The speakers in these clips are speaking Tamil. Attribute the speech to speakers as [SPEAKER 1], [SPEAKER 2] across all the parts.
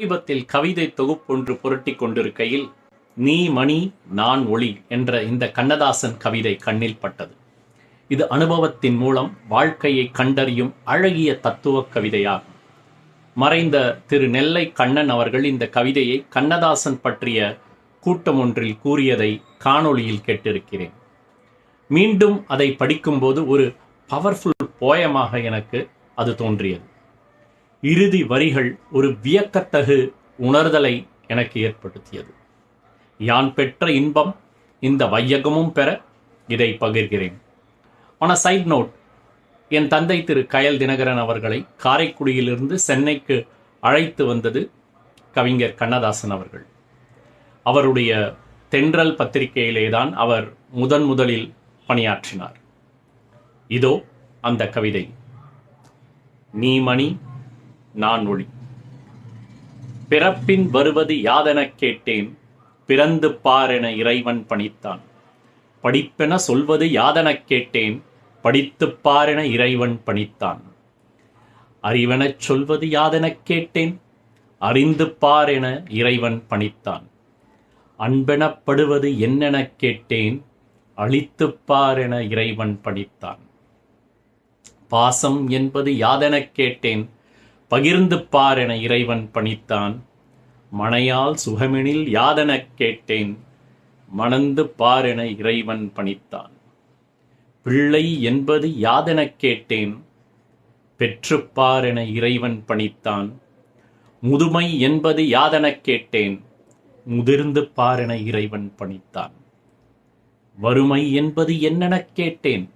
[SPEAKER 1] சமீபத்தில் கவிதை தொகுப்பொன்று புரட்டிக் கொண்டிருக்கையில் நீ மணி நான் ஒளி என்ற இந்த கண்ணதாசன் கவிதை கண்ணில் பட்டது. இது அனுபவத்தின் மூலம் வாழ்க்கையை கண்டறியும் அழகிய தத்துவ கவிதையாகும். மறைந்த திரு நெல்லை கண்ணன் அவர்கள் இந்த கவிதையை கண்ணதாசன் பற்றிய கூட்டம் ஒன்றில் கூறியதை காணொளியில் கேட்டிருக்கிறேன். மீண்டும் அதை படிக்கும்போது ஒரு பவர்ஃபுல் போயமாக எனக்கு அது தோன்றியது. இறுதி வரிகள் ஒரு வியக்கத்தகு உணர்தலை எனக்கு ஏற்படுத்தியது. யான் பெற்ற இன்பம் இந்த வையகமும் பெற இதை பகிர்கிறேன். ஆன சைட் நோட் என் தந்தை திரு கயல் தினகரன் அவர்களை காரைக்குடியிலிருந்து சென்னைக்கு அழைத்து வந்தது கவிஞர் கண்ணதாசன் அவர்கள். அவருடைய தென்றல் பத்திரிகையிலே தான் அவர் முதன் முதலில் பணியாற்றினார். இதோ அந்த கவிதை. நீ மணி நான் ஒளி பிறப்பின் வருவது யாதெனக் கேட்டேன் பிறந்து பாரென இறைவன் பணித்தான். படிப்பென சொல்வது யாதெனக் கேட்டேன் படித்துப் பாரென இறைவன் பணித்தான். அறிவெனச் சொல்வது யாதெனக் கேட்டேன் அறிந்து பாரென இறைவன் பணித்தான். அன்பெனப்படுவது என்னெனக் கேட்டேன் அழித்துப் பாரென இறைவன் பணித்தான். பாசம் என்பது யாதெனக் கேட்டேன் பகிர்ந்து என இறைவன் பணித்தான். மனையால் சுகமெனில் யாதெனக் கேட்டேன். மணந்து பார் என இறைவன் பணித்தான். பிள்ளை என்பது யாதெனக் கேட்டேன். பெற்றுப்பார் என இறைவன் பணித்தான். முதுமை என்பது யாதெனக் கேட்டேன். முதிர்ந்து பார் என இறைவன் பணித்தான். வறுமை என்பது என்னெனக் கேட்டேன்.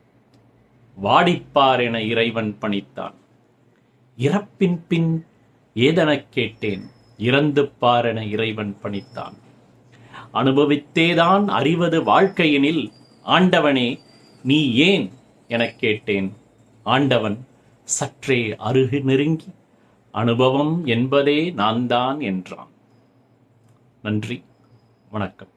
[SPEAKER 1] வாடிப்பார் என இறைவன் பணித்தான். இறப்பின் பின் ஏதெனக் கேட்டேன். இறந்து பார் என இறைவன் பணித்தான். அனுபவித்தேதான் அறிவது வாழ்க்கையினில் ஆண்டவனே நீ ஏன் எனக் கேட்டேன். ஆண்டவன் சற்றே அருகு நெருங்கி அனுபவம் என்பதே நான் தான் என்றான். நன்றி வணக்கம்.